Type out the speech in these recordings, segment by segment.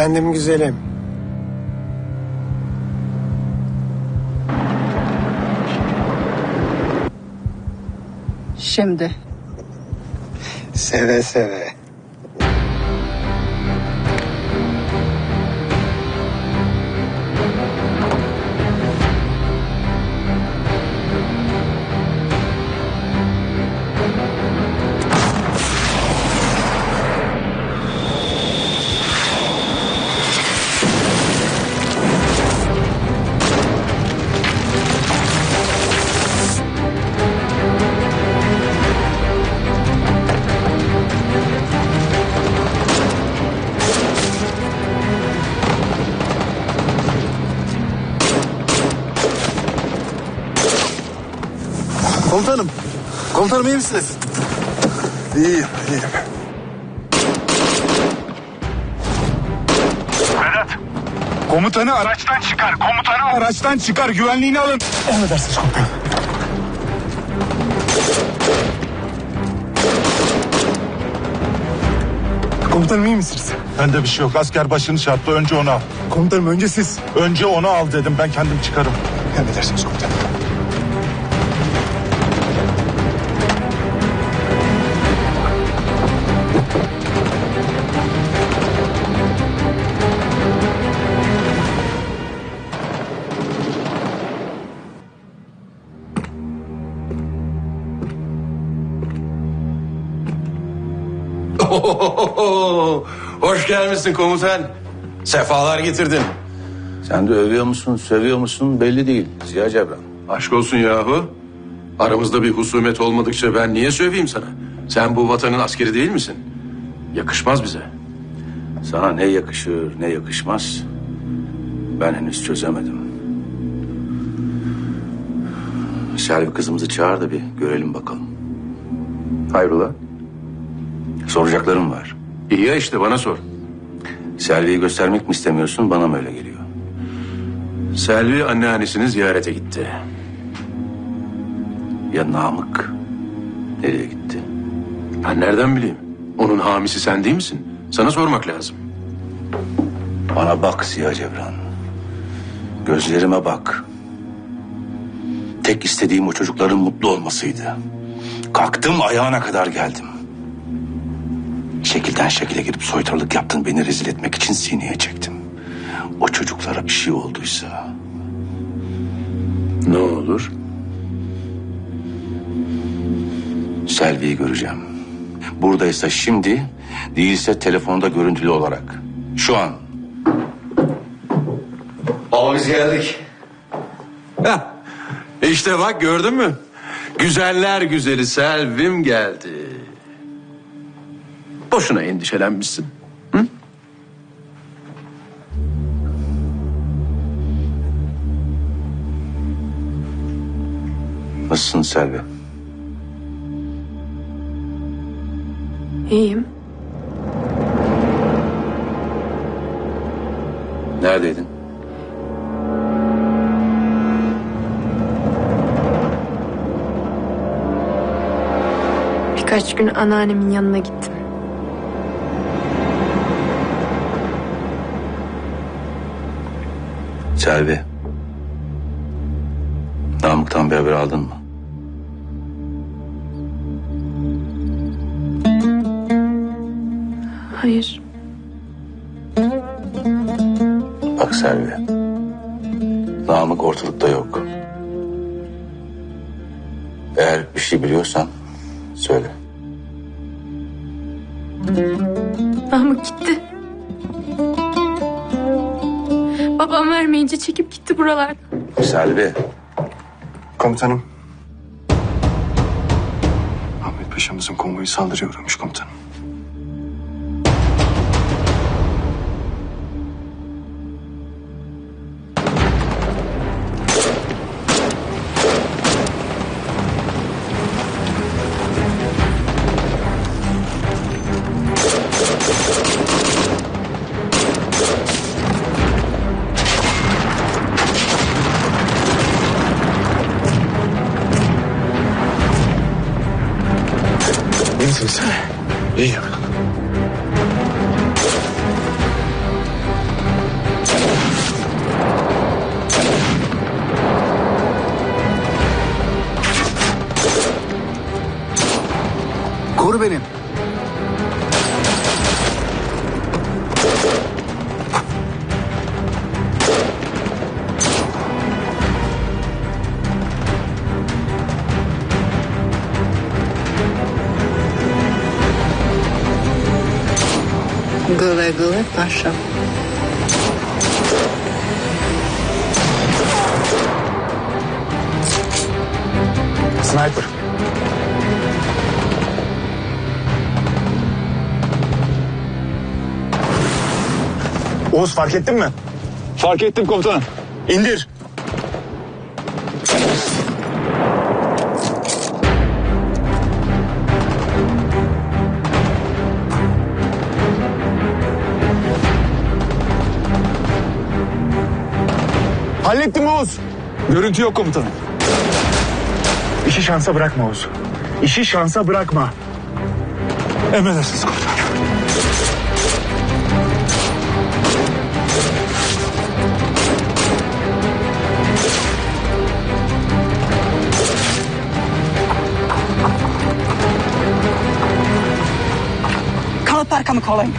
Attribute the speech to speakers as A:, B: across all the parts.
A: Efendim güzelim.
B: Şimdi.
A: Seve seve.
C: Komutanım. Komutanım iyi misiniz? İyiyim, iyiyim.
D: Vedat. Komutanı araçtan çıkar. Komutanı araçtan çıkar. Güvenliğini alın.
C: Emredersiniz komutanım. Komutanım iyi misiniz?
D: Bende bir şey yok. Asker başını çarptı. Önce onu al.
C: Komutanım önce siz.
D: Önce onu al dedim. Ben kendim çıkarım.
C: Emredersiniz komutanım.
E: Ohohoho! Hoş gelmişsin komutan. Sefalar getirdin.
F: Sen de övüyor musun, sövüyor musun belli değil Ziya Cebran.
E: Aşk olsun yahu. Aramızda bir husumet olmadıkça ben niye söveyim sana? Sen bu vatanın askeri değil misin? Yakışmaz bize.
F: Sana ne yakışır, ne yakışmaz ben henüz çözemedim. Selvi kızımızı çağır da bir görelim bakalım. Hayrola? Soracaklarım var.
E: İyi ya işte bana sor.
F: Selvi'yi göstermek mi istemiyorsun, bana mı öyle geliyor?
E: Selvi anneannesini ziyarete gitti.
F: Ya Namık nereye gitti?
E: Ben nereden bileyim? Onun hamisi sen değil misin? Sana sormak lazım.
F: Bana bak Ziya Cebran. Gözlerime bak. Tek istediğim o çocukların mutlu olmasıydı. Kalktım ayağına kadar geldim. Şekilden şekile girip soytarılık yaptın beni rezil etmek için sineye çektim. O çocuklara bir şey olduysa
E: Ne olur?
F: Selvi'yi göreceğim. Buradaysa şimdi, değilse telefonda görüntülü olarak. Şu an.
E: Baba biz geldik. Heh. İşte bak gördün mü? Güzeller güzeli Selvim geldi. Boşuna endişelenmişsin.
F: Nasılsın Selvi?
B: İyiyim.
F: Neredeydin?
G: Birkaç gün anneannemin yanına gittim.
F: Selvi. Namık'tan bir haber aldın mı?
G: Hayır.
F: Bak Selvi. Namık ortalıkta yok. Eğer bir şey biliyorsan söyle.
G: Çekip gitti buralardan.
F: Selvi.
C: Komutanım. Ahmet Paşa'mızın konvoyu saldırıya uğramış komutanım. Desene. İyi ya.
D: Kur benim.
A: Paşam.
D: Sniper. Oğuz fark ettin mi? Fark ettim komutanım. İndir. Hallettim Oğuz. Görüntü yok komutanım. İşi şansa bırakma Oğuz. İşi şansa bırakma. Emredersiniz komutanım.
A: Kalıp arkamı kolayım.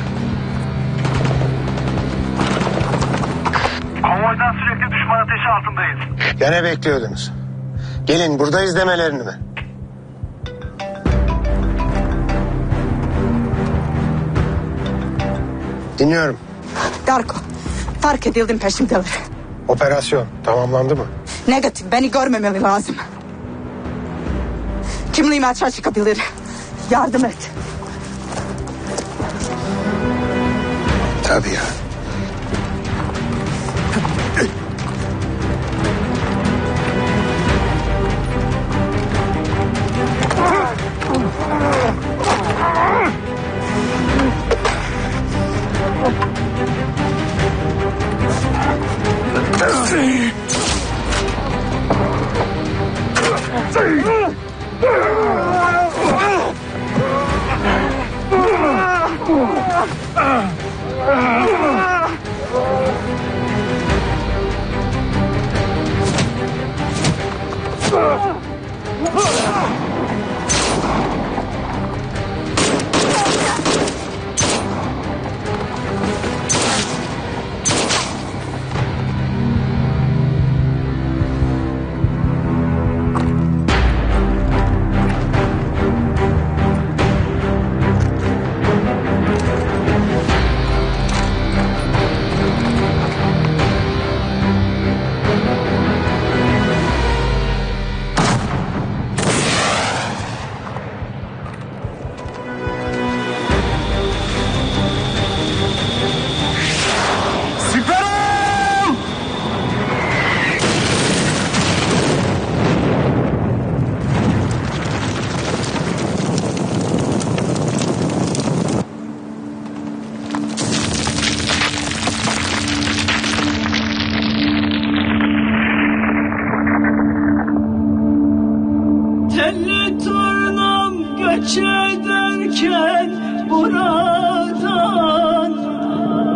B: Altındayız.
C: Gene bekliyordunuz. Gelin buradayız demelerini mi? Dinliyorum.
A: Darko. Fark edildim peşimdeler.
C: Operasyon tamamlandı mı?
A: Negatif beni görmemeli lazım. Kimliğim açığa çıkabilir. Yardım et.
C: Tabii ya.
H: Ah! Göç ederken buradan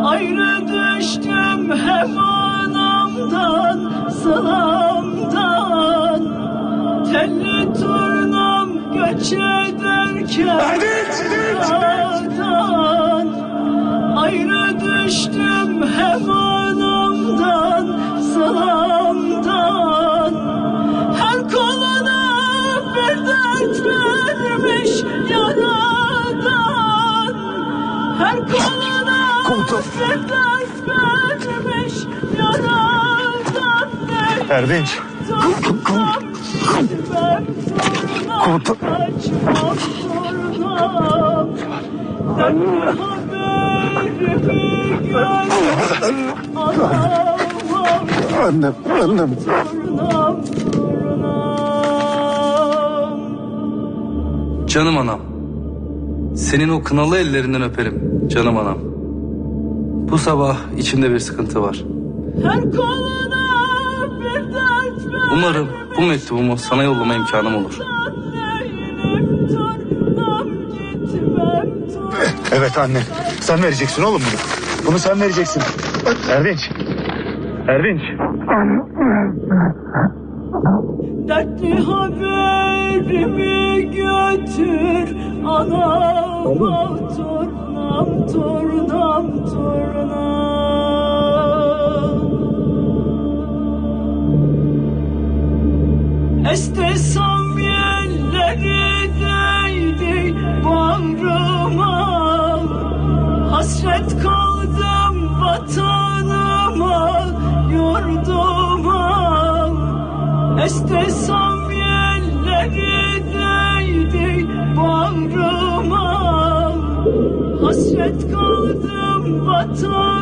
H: Ayrı düştüm hem anamdan sılamdan Telli turnam göç ederken buradan Ayrı düştüm hem anamdan yaradan
D: Erdinç.
H: Komutan.
C: Annem, annem.
I: Canım anam. Senin o kınalı ellerinden öperim canım anam. Bu sabah içimde bir sıkıntı var.
H: Her koluna bir dert ver.
I: Umarım bu mektubumu sana yollama imkanım olur.
D: Evet anne. Sen vereceksin oğlum bunu. Bunu sen vereceksin. Erdinç. Erdinç.
H: Dertli haberimi götür Anama tornam tornam tornam Estesam yerleri değdi Hasret kaldım vatanıma yurduma. Estesam yerleri değdi bağrıma. Hasret What's?